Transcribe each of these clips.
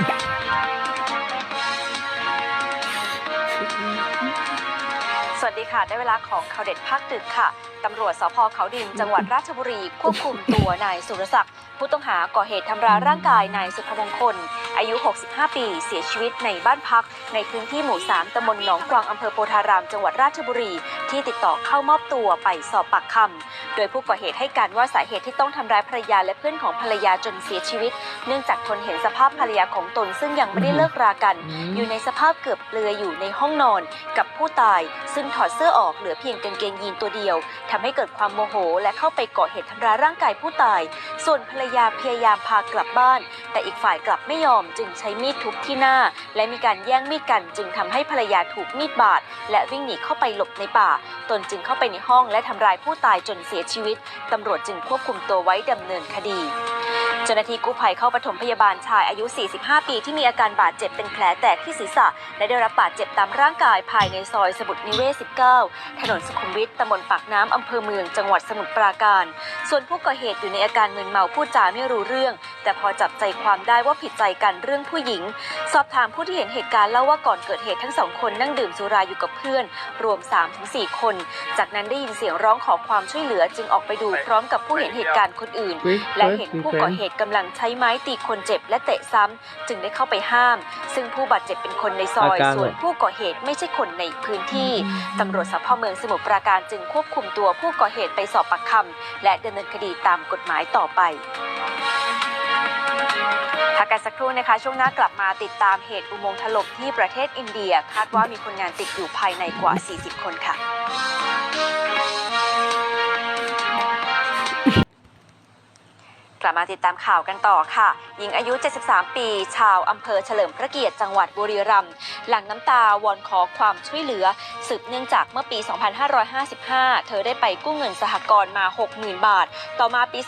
สวัสดีค่ะ ได้เวลาของข่าวเด็ดภาคดึกค่ะตำรวจสพเขาดินจังหวัดราชบุรีควบคุมตัวนายสุรศักดิ์ผู้ต้องหาก่อเหตุทำร้ายร่างกายนายสุภมงคล อายุ 65 ปี เสียชีวิตในบ้านพัก ในพื้นที่หมู่ 3ตำบลหนองกวางอำเภอโพธาราม จังหวัดราชบุรี ที่ติดต่อเข้ามอบตัวไปสอบปากคำโดยผู้ก่อเหตุให้การว่าสาเหตุที่ต้องทำร้ายภรรยาและเพื่อนของภรรยาจนเสียชีวิต เนื่องจากทนเห็นสภาพภรรยาของตนซึ่งยังไม่ได้เลิกรากัน อยู่ในสภาพเกือบเปลือยอยู่ในห้องนอน กับผู้ตาย ซึ่งถอดเสื้อออกเหลือเพียงกางเกงยีนตัวเดียวทำให้เกิดความโมโหและเข้าไปก่อเหตุทำร้ายร่างกายผู้ตาย ส่วนภรรยาพยายามพากลับบ้าน แต่อีกฝ่ายกลับไม่ยอมจึงใช้มีดทุบที่หน้า และมีการแย่งมีดกันจึงทำให้ภรรยาถูกมีดบาดและวิ่งหนีเข้าไปหลบในป่า ตนจึงเข้าไปในห้องและทำร้ายผู้ตายจนเสียชีวิตตำรวจจึงควบคุมตัวไว้ดำเนินคดี เจ้าหน้าที่กู้ภัยเข้าปฐมพยาบาลชายอายุ 45 ปี ที่มีอาการบาดเจ็บเป็นแผลแตกที่ศีรษะ และได้รับบาดเจ็บตามร่างกายภายในซอยสมุทรนิเวศ 19 ถนนสุขุมวิทตำบลปากน้ำอำเภอเมืองจังหวัดสมุทรปราการ ส่วนผู้ก่อเหตุอยู่ในอาการมึนเมาพูดจาไม่รู้เรื่อง แต่พอจับใจความได้ว่าผิดใจกันเรื่องผู้หญิง สอบถามผู้ที่เห็นเหตุการณ์เล่าว่าก่อนเกิดเหตุทั้งสองคนนั่งดื่มสุราอยู่กับเพื่อน รวม 3-4 คน จากนั้นได้ยินเสียงร้องขอความช่วยเหลือจึงออกไปดูพร้อมกับผู้เห็นเหตุการณ์คนอื่น และเห็นผู้ก่อเหตุกำลังใช้ไม้ตีคนเจ็บและเตะซ้ำ จึงได้เข้าไปห้าม ซึ่งผู้บาดเจ็บเป็นคนในซอยอาการส่วนผู้ก่อเหตุไม่ใช่คนในพื้นที่ตำรวจสพเมืองสมุทรปราการจึงควบคุมตัวผู้ก่อเหตุไปสอบปากคำและดำเนินคดีตามกฎหมายต่อไป พักกันสักครู่นะคะ ช่วงหน้ากลับมาติดตามเหตุอุโมงค์ถล่มที่ประเทศอินเดีย คาดว่ามีคนงานติดอยู่ภายในกว่า 40 คนค่ะ กลับมาติดตามข่าวกันต่อค่ะ หญิงอายุ 73 ปี ชาวอำเภอเฉลิมพระเกียรติจังหวัดบุรีรัมย์หลั่งน้ำตาวอนขอความช่วยเหลือ สืบเนื่องจากเมื่อปี 2555 เธอได้ไปกู้เงินสหกรณ์มา 60,000 บาท ต่อมาปี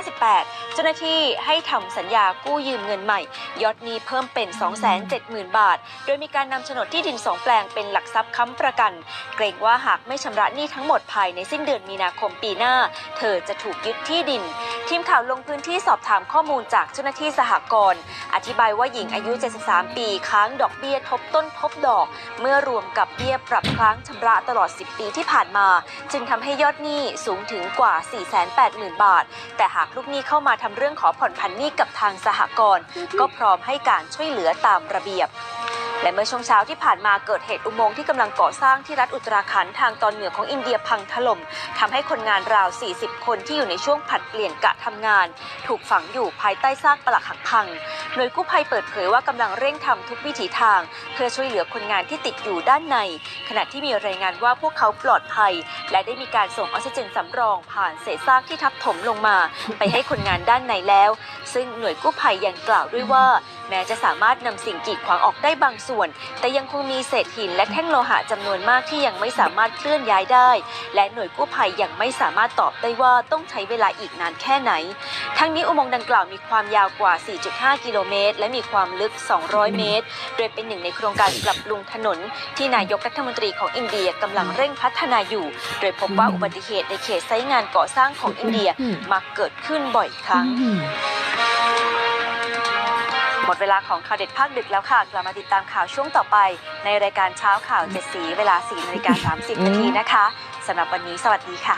2558 เจ้าหน้าที่ให้ทำสัญญากู้ยืมเงินใหม่ ยอดหนี้เพิ่มเป็น 270,000 บาท โดยมีการนำโฉนดที่ดินสองแปลงเป็นหลักทรัพย์ค้ำประกัน เกรงว่าหากไม่ชำระหนี้ทั้งหมดภายในสิ้นเดือนมีนาคมปีหน้า เธอจะถูกยึดที่ดิน ทีมข่าวลงพื้นที่สอบถามข้อมูลจากเจ้าหน้าที่สหกรณ์อธิบายว่าหญิงอายุ 73 ปีค้างดอกเบี้ยทบต้นทบดอก เมื่อรวมกับเบี้ยปรับค้างชำระตลอด 10 ปีที่ผ่านมา จึงทำให้ยอดหนี้สูงถึงกว่า 480,000 บาท แต่หากลูกหนี้เข้ามาทำเรื่องขอผ่อนผันหนี้กับทางสหกรณ์ก็พร้อมให้การช่วยเหลือตามระเบียบ และเมื่อช่วงเช้าที่ผ่านมาเกิดเหตุอุโมงค์ที่กำลังก่อสร้างที่รัฐอุตราขันทางตอนเหนือของอินเดียพังถล่มทำให้คนงานราว 40 คนที่อยู่ในช่วงผัดเปลี่ยนกะทำงาน ถูกฝังอยู่ภายใต้ซากปลักหักพัง หน่วยกู้ภัยเปิดเผยว่ากำลังเร่งทำทุกวิถีทาง เพื่อช่วยเหลือคนงานที่ติดอยู่ด้านใน ขณะที่มีรายงานว่าพวกเขาปลอดภัย และได้มีการส่งออกซิเจนสำรอง ผ่านเศษซากที่ทับถมลงมา ไปให้คนงานด้านในแล้ว ซึ่งหน่วยกู้ภัยยังกล่าวด้วยว่า แม้จะสามารถนำสิ่งกีดขวางออกได้บางส่วน แต่ยังคงมีเศษหินและแท่งโลหะจำนวนมากที่ยังไม่สามารถเคลื่อนย้ายได้ และหน่วยกู้ภัยยังไม่สามารถตอบได้ว่าต้องใช้เวลาอีกนานแค่ไหน ทั้งนี้อุโมงค์ดังกล่าวมีความยาวกว่า 4.5 กิโลเมตร และมีความลึก 200 เมตร โดยเป็นหนึ่งในโครงการปรับปรุงถนน ที่นายกรัฐมนตรีของอินเดียกำลังเร่งพัฒนาอยู่ โดยพบว่าอุบัติเหตุในเขตไซต์งานก่อสร้างของอินเดียมักเกิดขึ้นบ่อยครั้ง หมดเวลาของข่าวเด็ดภาคดึกแล้วค่ะ กลับมาติดตามข่าวช่วงต่อไป ในรายการเช้าข่าวเจ็ดสีเวลา4นาฬิกา30นาทีนะคะสำหรับวันนี้สวัสดีค่ะ